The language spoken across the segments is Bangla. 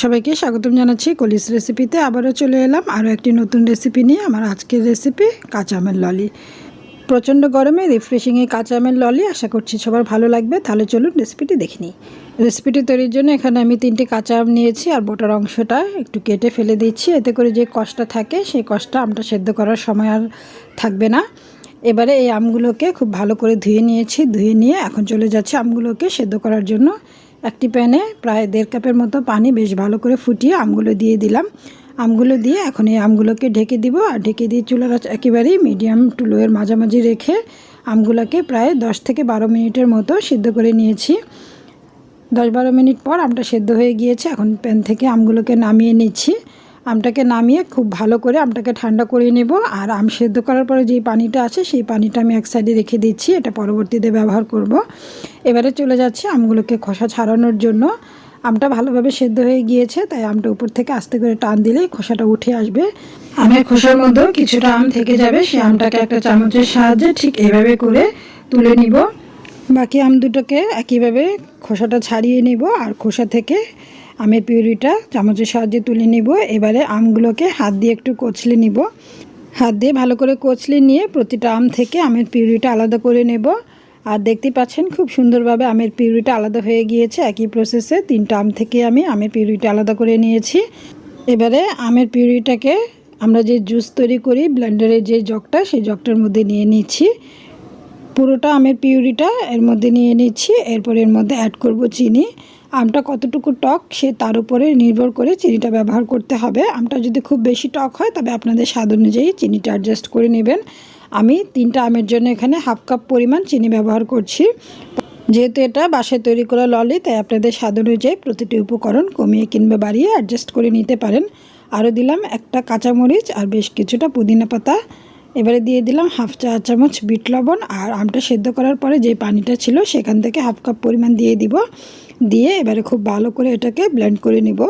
সবাইকে স্বাগতম জানাচ্ছি কলিস রেসিপিতে আবারও চলে এলাম আরও একটি নতুন রেসিপি নিয়ে আমার আজকের রেসিপি কাঁচা আমের ললি। প্রচণ্ড গরমে রিফ্রেশিং এই কাঁচা আমের ললি, আশা করছি সবার ভালো লাগবে। তাহলে চলুন রেসিপিটি দেখে নিই। রেসিপিটি তৈরির জন্য এখানে আমি তিনটি কাঁচা আম নিয়েছি আর বোটার অংশটা একটু কেটে ফেলে দিচ্ছি। এতে করে যে কষ্টটা থাকে, সেই কষ্টটা আমটা সেদ্ধ করার সময় আর থাকবে না। এবারে এই আমগুলোকে খুব ভালো করে ধুয়ে নিয়েছি। ধুয়ে নিয়ে এখন চলে যাচ্ছে আমগুলোকে সেদ্ধ করার জন্য। একটি প্যানে প্রায় দেড় কাপের মতো পানি বেশ ভালো করে ফুটিয়ে আমগুলো দিয়ে দিলাম। আমগুলো দিয়ে এখন এই আমগুলোকে ঢেকে দিব আর ঢেকে দিয়ে চুলার আঁচ একেবারেই মিডিয়াম টু লোয়ের মাঝামাঝি রেখে আমগুলোকে প্রায় দশ থেকে বারো মিনিটের মতো সিদ্ধ করে নিয়েছি। দশ বারো মিনিট পর আমটা সেদ্ধ হয়ে গিয়েছে। এখন প্যান থেকে আমগুলোকে নামিয়ে নিচ্ছি। আমটাকে নামিয়ে খুব ভালো করে আমটাকে ঠান্ডা করে নেব। আর আম সেদ্ধ করার পরে যেই পানিটা আছে, সেই পানিটা আমি এক সাইডে রেখে দিচ্ছি। এটা পরবর্তীতে ব্যবহার করব। এবারে চলে যাচ্ছে আমগুলোকে খোসা ছাড়ানোর জন্য। আমটা ভালোভাবে সেদ্ধ হয়ে গিয়েছে, তাই আমটা উপর থেকে আস্তে করে টান দিলেই খোসাটা উঠে আসবে। আমের খোসার মধ্যেও কিছুটা আম থেকে যাবে সেই আমটাকে একটা চামচের সাহায্যে ঠিক এভাবে করে তুলে নিব। বাকি আম দুটোকে একইভাবে খোসাটা ছাড়িয়ে নেব, আর খোসা থেকে আমের পিউরিটা চামচের সাহায্যে তুলে নিব। এবারে আমগুলোকে হাত দিয়ে একটু কচলে নিব। হাত দিয়ে ভালো করে কচলে নিয়ে প্রতিটা আম থেকে আমের পিউরিটা আলাদা করে নেব। আর দেখতে পাচ্ছেন খুব সুন্দরভাবে আমের পিউরিটা আলাদা হয়ে গিয়েছে। একই প্রসেসে তিনটা আম থেকে আমি আমের পিউরিটা আলাদা করে নিয়েছি। এবারে আমের পিউরিটাকে আমরা যে জুস তৈরি করি ব্লেন্ডারের যে জগটা, সেই জগটার মধ্যে নিয়ে নিচ্ছি। পুরোটা আমের পিউরিটা এর মধ্যে নিয়ে নিচ্ছি। এরপর এর মধ্যে অ্যাড করব চিনি। আমটা কতটুকু টক, সে তার উপরে নির্ভর করে চিনিটা ব্যবহার করতে হবে। আমটা যদি খুব বেশি টক হয়, তবে আপনাদের স্বাদ অনুযায়ী চিনিটা অ্যাডজাস্ট করে নেবেন। আমি তিনটা আমের জন্য এখানে হাফ কাপ পরিমাণ চিনি ব্যবহার করছি। যেহেতু এটা বাসায় তৈরি করা ললি, তাই আপনাদের স্বাদ অনুযায়ী প্রতিটি উপকরণ কমিয়ে কিংবা বাড়িয়ে অ্যাডজাস্ট করে নিতে পারেন। আরও দিলাম একটা কাঁচামরিচ আর বেশ কিছুটা পুদিনা পাতা। এবারে দিয়ে দিলাম হাফ চা চামচ বিট লবণ আর আমটা সেদ্ধ করার পরে যে পানিটা ছিল সেখান থেকে হাফ কাপ পরিমাণ দিয়ে দিব। দিয়ে এবারে খুব ভালো করে এটাকে ব্লেন্ড করে নিব।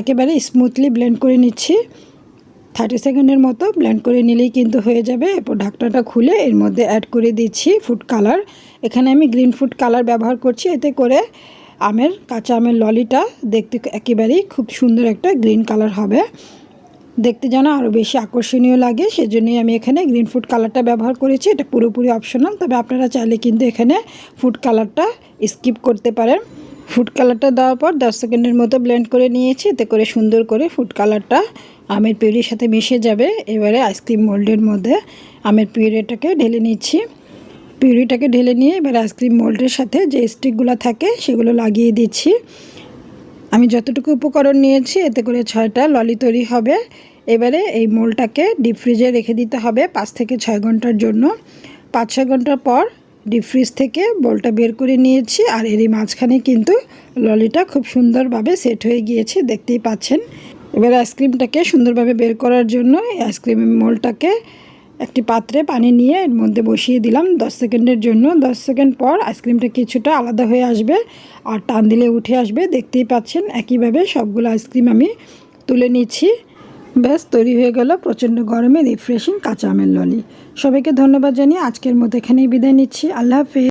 একেবারে স্মুথলি ব্লেন্ড করে নিচ্ছি। থার্টি সেকেন্ডের মতো ব্লেন্ড করে নিলেই কিন্তু হয়ে যাবে। এরপর ঢাকনাটা খুলে এর মধ্যে অ্যাড করে দিচ্ছি ফুড কালার এখানে আমি গ্রিন ফুড কালার ব্যবহার করছি। এতে করে আমের, কাঁচা আমের ললিটা দেখতে একেবারেই খুব সুন্দর একটা গ্রিন কালার হবে। দেখতে যেন আরও বেশি আকর্ষণীয় লাগে, সেজন্যই আমি এখানে গ্রিন ফুড কালারটা ব্যবহার করেছি। এটা পুরোপুরি অপশনাল তবে আপনারা চাইলে কিন্তু এখানে ফুড কালারটা স্কিপ করতে পারেন। ফুড কালারটা দেওয়ার পর দশ সেকেন্ডের মতো ব্লেন্ড করে নিয়েছি, এতে করে সুন্দর করে ফুড কালারটা আমের পিউরির সাথে মিশে যাবে। এবারে আইসক্রিম মোল্ডের মধ্যে আমের পিউরিটাকে ঢেলে নিচ্ছি। পিউরিটাকে ঢেলে নিয়ে এবার আইসক্রিম মোল্ডের সাথে যে স্টিকগুলো থাকে, সেগুলো লাগিয়ে দিচ্ছি। আমি যতটুকু উপকরণ নিয়েছি, এতে করে ছয়টা ললি তৈরি হবে। এবারে এই মোলটাকে ডিপ ফ্রিজে রেখে দিতে হবে পাঁচ থেকে ছয় ঘণ্টার জন্য। পাঁচ ছয় ঘণ্টার পর ডিপ ফ্রিজ থেকে বোলটা বের করে নিয়েছি আর এরই মাঝখানে কিন্তু ললিটা খুব সুন্দরভাবে সেট হয়ে গিয়েছে, দেখতেই পাচ্ছেন। এবার আইসক্রিমটাকে সুন্দরভাবে বের করার জন্য এই আইসক্রিম মোলটাকে একটি পাত্রে পানি নিয়ে এর মধ্যে বসিয়ে দিলাম। দশ সেকেন্ডের জন্য। দশ সেকেন্ড পর আইসক্রিমটা কিছুটা আলাদা হয়ে আসবে আর টান দিলে উঠে আসবে। দেখতেই পাচ্ছেন একইভাবে সবগুলো আইসক্রিম আমি তুলে নিচ্ছি। ব্যাস, তৈরি হয়ে গেল প্রচণ্ড গরমে রিফ্রেশিং কাঁচা আমের ললি। সবাইকে ধন্যবাদ জানিয়ে আজকের মতো এখানেই বিদায় নিচ্ছি। আল্লাহ হাফিজ।